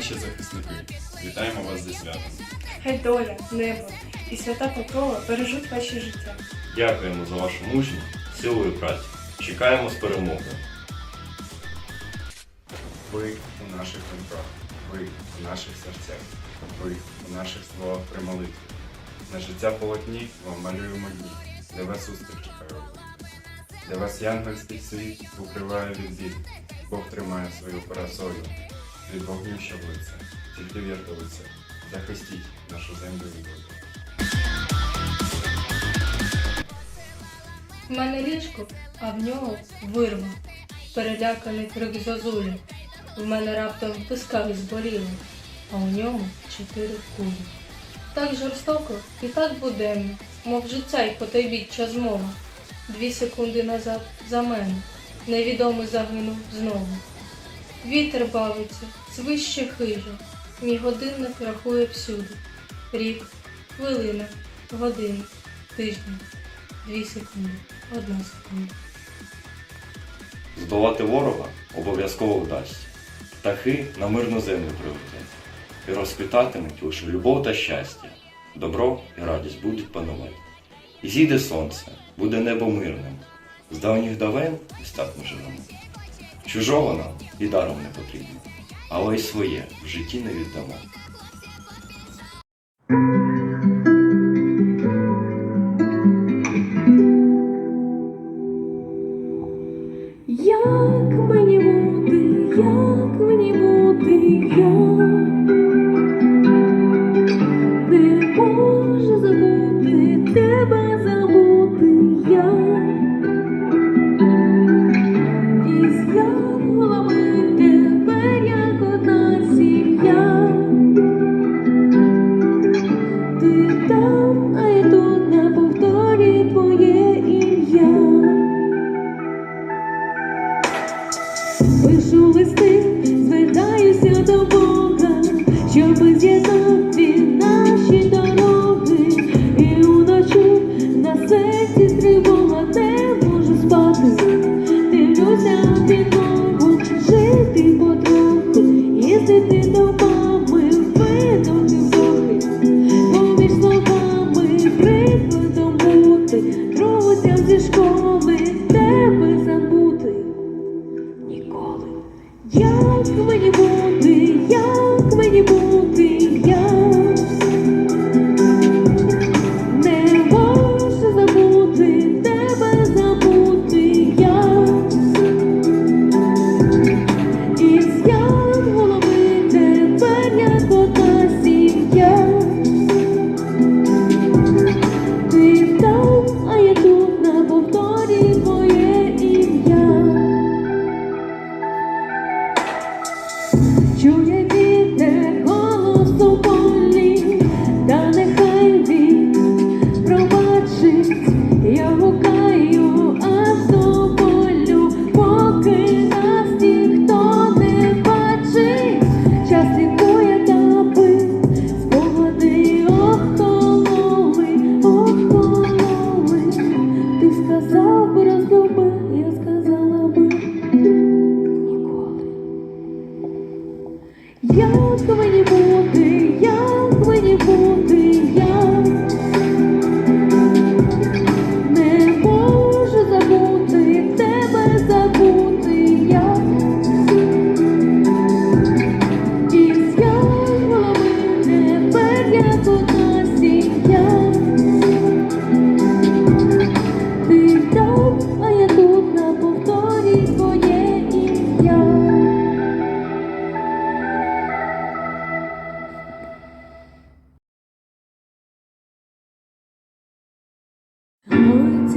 наші захисники. Вітаємо вас зі святом. Хай доля, небо і свята покрова бережуть ваші життя. Дякуємо за вашу мужність, силу і працю. Чекаємо з перемогою. Ви у наших думках, ви у наших серцях, ви у наших словах при молитві. На життя полотні вам малюємо дні, де вас устріч чекає. Де вас янгольський світ укриває від бід, Бог тримає свою парасолю, від вогню, що лице, тільки вірте захистіть нашу землю від воду. В мене ліжко, а в нього вирва. Переляканий крик зозулі. В мене раптом в писках зболіло, а у ньому чотири кулі. Так жорстоко і так буденно, мов життя й потайбіччя змова. Дві секунди назад за мене невідомий загинув знову. Вітер бавиться, свище хижа, мій годинник рахує всюди. Рік, хвилина, година, тиждень, дві секунди, одна секунда. Здолати ворога обов'язково вдасться. Птахи на мирну землю прилетять і розквітатимуть лише любов та щастя. Добро і радість будуть панувати. І зійде сонце, буде небо мирним. З давніх давен так ми живемо. Чужого нам і даром не потрібно, але й своє в житті не віддамо. Пишу листи,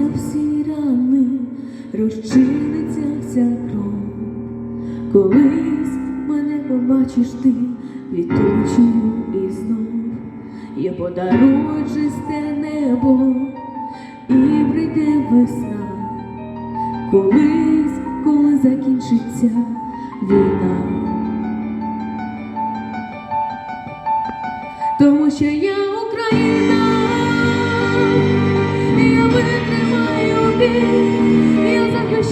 Гояться всі рани, розчиниться вся кров. Колись мене побачиш ти літучою і знов. Я подарую чисте небо і прийде весна. Колись, коли закінчиться війна. Тому що я Україна,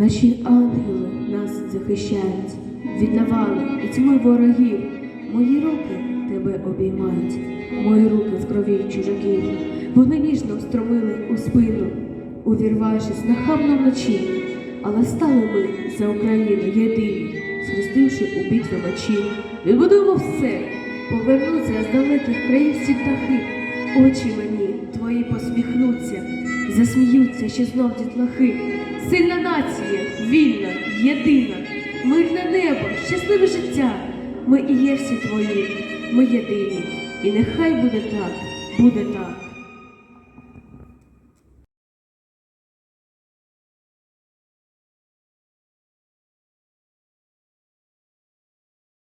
Наші ангели нас захищають від навали і тьми ворогів. Мої руки тебе обіймають, мої руки в крові чужаків. Вони ніжно встромили у спину, увірвавшись нахабно вночі. Але стали ми за Україну єдині, схрестивши у битві мечі. Відбудуємо все, повернуться з далеких країв всі птахи. Очі мені твої посміхнуться, засміються ще знов дітлахи. Сильна нація, вільна, єдина, мирне небо, щасливе життя. Ми і є всі твої, ми єдині. І нехай буде так, буде так.